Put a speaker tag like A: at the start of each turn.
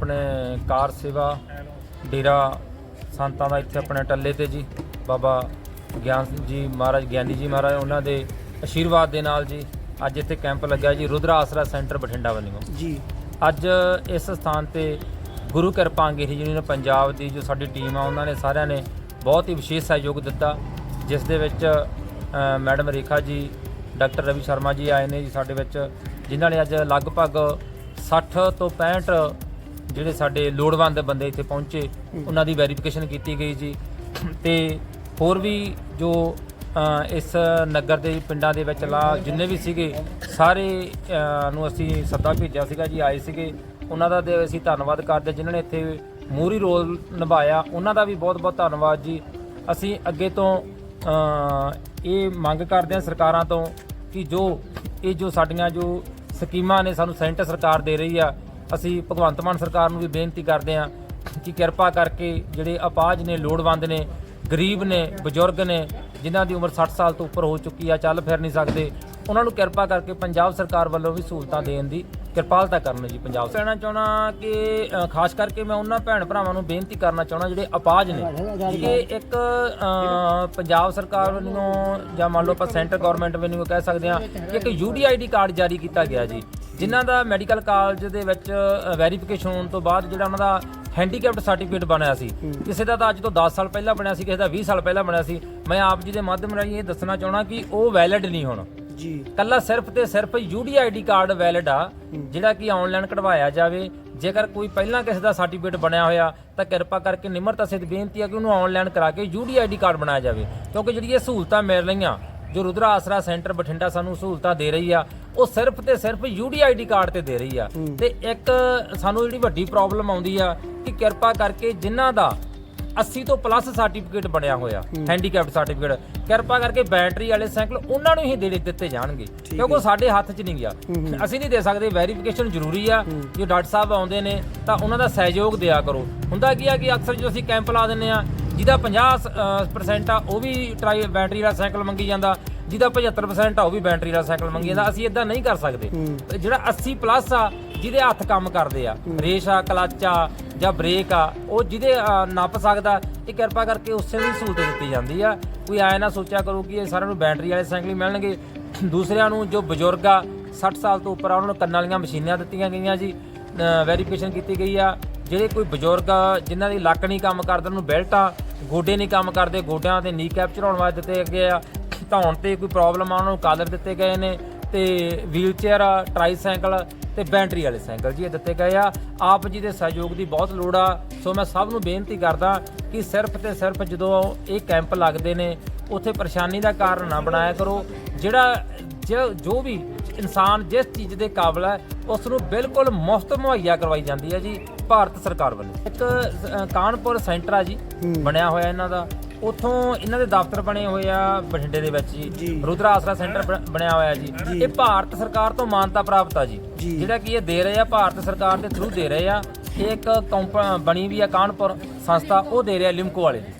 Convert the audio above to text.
A: ਆਪਣੇ ਕਾਰ ਸੇਵਾ ਡੇਰਾ ਸੰਤਾਂ ਦਾ ਇੱਥੇ ਆਪਣੇ ਟੱਲੇ ਤੇ ਜੀ ਬਾਬਾ ਗਿਆਨ ਸਿੰਘ ਜੀ ਮਹਾਰਾਜ ਗਿਆਨੀ ਜੀ ਮਹਾਰਾਜ ਉਹਨਾਂ ਦੇ ਆਸ਼ੀਰਵਾਦ ਦੇ ਨਾਲ ਜੀ ਅੱਜ ਇੱਥੇ ਕੈਂਪ ਲੱਗਿਆ ਜੀ ਰੁਦਰਾ ਆਸਰਾ ਸੈਂਟਰ ਬਠਿੰਡਾ ਵੱਲੋਂ।
B: ਜੀ।
A: ਅੱਜ ਇਸ ਸਥਾਨ ਤੇ ਗੁਰੂ ਕਿਰਪਾ ਅੰਗੇਰੀ ਜੀ ਨੇ ਪੰਜਾਬ ਦੀ ਜੋ ਸਾਡੀ ਟੀਮ ਆ ਉਹਨਾਂ ਨੇ ਸਾਰਿਆਂ ਨੇ ਬਹੁਤ ਹੀ ਵਿਸ਼ੇਸ਼ ਸਹਿਯੋਗ ਦਿੱਤਾ ਜਿਸ ਦੇ ਵਿੱਚ ਮੈਡਮ ਰੇਖਾ ਜੀ ਡਾਕਟਰ ਰਵੀ ਸ਼ਰਮਾ ਜੀ ਆਏ ਨੇ ਜੀ ਸਾਡੇ ਵਿੱਚ ਜਿਨ੍ਹਾਂ ਨੇ ਅੱਜ ਲਗਭਗ 60 ਤੋਂ 65 ਜਿਹੜੇ ਸਾਡੇ ਲੋੜਵੰਦ ਬੰਦੇ ਇੱਥੇ ਪਹੁੰਚੇ ਉਹਨਾਂ ਦੀ ਵੈਰੀਫਿਕੇਸ਼ਨ ਕੀਤੀ ਗਈ ਜੀ। ਤੇ ਹੋਰ ਵੀ ਜੋ ਇਸ ਨਗਰ ਦੇ ਪਿੰਡਾਂ ਦੇ ਵਿੱਚ ਲਾ ਜਿੰਨੇ ਵੀ ਸੀਗੇ ਸਾਰੇ ਨੂੰ ਅਸੀਂ ਸੱਦਾ ਭੇਜਿਆ ਸੀਗਾ ਜੀ ਆਏ ਸੀਗੇ। ਉਹਨਾਂ ਦਾ ਤੇ ਅਸੀਂ ਧੰਨਵਾਦ ਕਰਦੇ ਜਿਨ੍ਹਾਂ ਨੇ ਇੱਥੇ ਮੂਰੀ ਰੋਲ ਨਿਭਾਇਆ। ਉਹਨਾਂ ਦਾ ਵੀ ਬਹੁਤ-ਬਹੁਤ ਧੰਨਵਾਦ ਜੀ। ਅਸੀਂ ਅੱਗੇ ਤੋਂ ਇਹ ਮੰਗ ਕਰਦੇ ਹਾਂ ਸਰਕਾਰਾਂ ਤੋਂ ਕਿ ਜੋ ਇਹ ਜੋ ਸਾਡੀਆਂ ਜੋ ਸਕੀਮਾਂ ਨੇ ਸਾਨੂੰ ਸੈਂਟਰ ਸਰਕਾਰ ਦੇ ਰਹੀ ਆ ਅਸੀਂ ਭਗਵੰਤ ਮਾਨ ਸਰਕਾਰ ਨੂੰ ਵੀ ਬੇਨਤੀ ਕਰਦੇ ਹਾਂ ਕਿ ਕਿਰਪਾ ਕਰਕੇ ਜਿਹੜੇ ਅਪਾਹਜ ਨੇ, ਲੋੜਵੰਦ ਨੇ, ਗਰੀਬ ਨੇ, ਬਜ਼ੁਰਗ ਨੇ, ਜਿਨ੍ਹਾਂ ਦੀ ਉਮਰ 60 ਸਾਲ ਤੋਂ ਉੱਪਰ ਹੋ ਚੁੱਕੀ ਆ, ਚੱਲ ਫਿਰ ਨਹੀਂ ਸਕਦੇ, ਉਹਨਾਂ ਨੂੰ ਕਿਰਪਾ ਕਰਕੇ ਪੰਜਾਬ ਸਰਕਾਰ ਵੱਲੋਂ ਵੀ ਸਹੂਲਤਾਂ ਦੇਣ ਦੀ ਕਿਰਪਾਲਤਾ ਕਰਨ ਜੀ ਪੰਜਾਬ ਕਹਿਣਾ ਚਾਹਣਾ ਕਿ ਖਾਸ ਕਰਕੇ ਮੈਂ ਉਹਨਾਂ ਭੈਣ ਭਰਾਵਾਂ ਨੂੰ ਬੇਨਤੀ ਕਰਨਾ ਚਾਹਣਾ ਜਿਹੜੇ ਅਪਾਹਜ ਨੇ, ਕਿ ਇੱਕ ਪੰਜਾਬ ਸਰਕਾਰ ਵੱਲੋਂ ਜਾਂ ਮੰਨ ਲਓ ਆਪਾਂ ਸੈਂਟਰ ਗਵਰਨਮੈਂਟ ਵੱਲੋਂ ਕਹਿ ਸਕਦੇ ਹਾਂ ਕਿ ਇੱਕ ਯੂਡੀਆਈਡੀ ਕਾਰਡ ਜਾਰੀ ਕੀਤਾ ਗਿਆ ਜੀ। ਜਿਨ੍ਹਾਂ ਦਾ ਮੈਡੀਕਲ ਕਾਲਜ ਦੇ ਵਿੱਚ ਵੈਰੀਫਿਕੇਸ਼ਨ ਹੋਣ ਤੋਂ ਬਾਅਦ ਜਿਹੜਾ ਉਹਨਾਂ ਦਾ ਹੈਂਡੀਕੈਪਡ ਸਰਟੀਫਿਕੇਟ ਬਣਿਆ ਸੀ। ਕਿਸੇ ਦਾ ਤਾਂ ਅੱਜ ਤੋਂ 10 ਸਾਲ ਪਹਿਲਾਂ ਬਣਿਆ ਸੀ ਕਿਸੇ ਦਾ 20 ਸਾਲ ਪਹਿਲਾਂ ਬਣਿਆ ਸੀ। ਮੈਂ ਆਪ ਜੀ ਦੇ ਮਾਧਿਅਮ ਰਾਹੀਂ ਇਹ ਦੱਸਣਾ ਚਾਹਣਾ ਕਿ ਉਹ ਵੈਲਿਡ ਨਹੀਂ ਹੁਣ।
B: ਜੀ।
A: ਕੱਲਾ ਸਿਰਫ ਤੇ ਸਿਰਫ ਯੂਡੀਆਈਡੀ ਕਾਰਡ ਵੈਲਿਡ ਆ ਜਿਹੜਾ ਕਿ ਆਨਲਾਈਨ ਕਢਵਾਇਆ ਜਾਵੇ। ਜੇਕਰ ਕੋਈ ਪਹਿਲਾਂ ਕਿਸੇ ਦਾ ਸਰਟੀਫਿਕੇਟ ਬਣਿਆ ਹੋਇਆ ਤਾਂ ਕਿਰਪਾ ਕਰਕੇ ਨਿਮਰਤਾ ਸਹਿਤ ਬੇਨਤੀ ਹੈ ਕਿ ਉਹਨੂੰ ਆਨਲਾਈਨ ਕਰਾ ਕੇ ਯੂਡੀਆਈਡੀ ਕਾਰਡ ਬਣਾਇਆ ਜਾਵੇ। ਕਿਉਂਕਿ ਜਿਹੜੀ ਇਹ ਸਹੂਲਤਾਂ ਮਿਲ ਰਹੀਆਂ ਜੋ ਰੁਦਰਾ ਆਸਰਾ ਸੈਂਟਰ ਬਠਿੰਡਾ ਸਾਨੂੰ ਸਹੂਲਤਾਂ ਦੇ ਰਹੀ ਆ ਉਹ ਸਿਰਫ ਤੇ ਸਿਰਫ ਯੂਡੀਆਈਡੀ ਕਾਰਡ ਤੇ ਦੇ ਰਹੀ ਆ। ਤੇ ਇੱਕ ਸਾਨੂੰ ਜਿਹੜੀ ਵੱਡੀ ਪ੍ਰੋਬਲਮ ਆਉਂਦੀ ਆ ਕਿ ਕਿਰਪਾ ਕਰਕੇ ਜਿਨ੍ਹਾਂ ਦਾ 80 ਤੋਂ ਪਲੱਸ ਸਰਟੀਫਿਕੇਟ ਬਣਿਆ ਹੋਇਆ ਹੈਂਡੀਕੈਪਡ ਸਰਟੀਫਿਕੇਟ ਕਿਰਪਾ ਕਰਕੇ ਬੈਟਰੀ ਵਾਲੇ ਸਾਈਕਲ ਉਹਨਾਂ ਨੂੰ ਹੀ ਦੇ ਦਿੱਤੇ ਜਾਣਗੇ ਕਿਉਂਕਿ ਉਹ ਸਾਡੇ ਹੱਥ 'ਚ ਨਹੀਂ ਗਿਆ ਅਸੀਂ ਨਹੀਂ ਦੇ ਸਕਦੇ ਵੈਰੀਫਿਕੇਸ਼ਨ ਜ਼ਰੂਰੀ ਆ ਜੇ ਡਾਕਟਰ ਸਾਹਿਬ ਆਉਂਦੇ ਨੇ ਤਾਂ ਉਹਨਾਂ ਦਾ ਸਹਿਯੋਗ ਦਿਆ ਕਰੋ। ਹੁੰਦਾ ਕੀ ਆ ਕਿ ਅਕਸਰ ਜਦੋਂ ਅਸੀਂ ਕੈਂਪ ਲਾ ਦਿੰਨੇ ਆ ਜਿਹਦਾ 50% ਆ ਉਹ ਵੀ ਟਰਾਈ ਬੈਟਰੀ ਵਾਲਾ ਸਾਈਕਲ ਮੰਗੀ ਜਾਂਦਾ। ਜਿਹਦਾ 75% ਆ ਉਹ ਵੀ ਬੈਟਰੀ ਵਾਲਾ ਸਾਈਕਲ ਮੰਗੀ ਜਾਂਦਾ। ਅਸੀਂ ਇਦਾਂ ਨਹੀਂ ਕਰ ਸਕਦੇ। ਜਿਹੜਾ 80 ਪਲੱਸ ਆ ਜਿਹਦੇ ਹੱਥ ਕੰਮ ਕਰਦੇ ਆ ਰੇਸ ਆ ਕਲੱਚ ਆ ਜਾਂ ਬ੍ਰੇਕ ਆ ਉਹ ਜਿਹਦੇ ਨੱਪ ਸਕਦਾ ਇਹ ਕਿਰਪਾ ਕਰਕੇ ਉਸੇ ਦੀ ਸਹੂਲਤ ਦਿੱਤੀ ਜਾਂਦੀ ਆ। ਕੋਈ ਆਇਆ ਨਾ ਸੋਚਿਆ ਕਰੋ ਕਿ ਇਹ ਸਾਰਿਆਂ ਨੂੰ ਬੈਟਰੀ ਵਾਲੇ ਸਾਈਕਲ ਹੀ ਮਿਲਣਗੇ। ਦੂਸਰਿਆਂ ਨੂੰ ਜੋ ਬਜ਼ੁਰਗ ਆ 60 ਸਾਲ ਤੋਂ ਉੱਪਰ ਆ ਉਹਨਾਂ ਨੂੰ ਕੰਨਾਂ ਵਾਲੀਆਂ ਮਸ਼ੀਨਾਂ ਦਿੱਤੀਆਂ ਗਈਆਂ ਜੀ। ਵੈਰੀਫਿਕੇਸ਼ਨ ਕੀਤੀ ਗਈ ਆ। ਜਿਹੜੇ ਕੋਈ ਬਜ਼ੁਰਗ ਆ, ਜਿਨ੍ਹਾਂ ਦੀ ਲੱਕ ਨਹੀਂ ਕੰਮ ਕਰਦਾ ਉਹਨੂੰ ਬੈਲਟਾਂ ਗੋਡੇ ਨਹੀਂ ਕੰਮ ਕਰਦੇ, ਗੋਡਿਆਂ ਤੇ ਨੀ ਕੈਪ ਚੜਾਉਣ ਵਾਸਤੇ ਦਿੱਤੇ ਗਏ ਆ। ਧੌਣ ਤੇ ਕੋਈ ਪ੍ਰੋਬਲਮ ਆ, ਉਹਨਾਂ ਨੂੰ ਕਾਲਰ ਦਿੱਤੇ ਗਏ ਨੇ ਤੇ ਵੀਲ ਚੇਅਰ ਆ ਟ੍ਰਾਈਸਾਈਕਲ ਤੇ ਬੈਟਰੀ ਵਾਲੇ ਸਾਈਕਲ ਜੀ ਇਹ ਦਿੱਤੇ ਗਏ ਆ। ਆਪ ਜੀ ਦੇ ਸਹਿਯੋਗ ਦੀ ਬਹੁਤ ਲੋੜ ਆ। ਸੋ ਮੈਂ ਸਭ ਨੂੰ ਬੇਨਤੀ ਕਰਦਾ ਕਿ ਸਿਰਫ ਤੇ ਸਿਰਫ ਜਦੋਂ ਇਹ ਕੈਂਪ ਲੱਗਦੇ ਨੇ, ਉੱਥੇ ਪਰੇਸ਼ਾਨੀ ਦਾ ਕਾਰਨ ਨਾ ਬਣਾਇਆ ਕਰੋ। ਜਿਹੜਾ ਜੋ- ਜੋ ਵੀ ਇਨਸਾਨ ਜਿਸ ਚੀਜ਼ ਦੇ ਕਾਬਲ ਹੈ ਉਸ ਨੂੰ ਬਿਲਕੁਲ ਮੁਫਤ ਮੁਹੱਈਆ ਕਰਵਾਈ ਜਾਂਦੀ ਹੈ ਜੀ ਭਾਰਤ ਸਰਕਾਰ ਵੱਲੋਂ। ਇੱਕ ਕਾਨਪੁਰ ਸੈਂਟਰ ਆ ਜੀ ਬਣਿਆ ਹੋਇਆ ਇਹਨਾਂ ਦਾ। ਉੱਥੋਂ ਇਹਨਾਂ ਦੇ ਦਫ਼ਤਰ ਬਣੇ ਹੋਏ ਆ ਬਠਿੰਡੇ ਦੇ ਵਿੱਚ ਜੀ। ਰੁਦਰਾ ਆਸਰਾ ਸੈਂਟਰ ਬਣ- ਬਣਿਆ ਹੋਇਆ ਜੀ। ਇਹ ਭਾਰਤ ਸਰਕਾਰ ਤੋਂ ਮਾਨਤਾ ਪ੍ਰਾਪਤ ਆ ਜੀ। ਜਿਹੜਾ ਕਿ ਇਹ ਦੇ ਰਹੇ ਆ ਭਾਰਤ ਸਰਕਾਰ ਦੇ ਥਰੂ ਦੇ ਰਹੇ ਆ। ਇਹ ਇੱਕ ਕੰਪ ਬਣੀ ਵੀ ਆ ਕਾਨਪੁਰ ਸੰਸਥਾ ਉਹ ਦੇ ਰਿਹਾ ਲਿਮਕੋ ਵਾਲੇ ਜੀ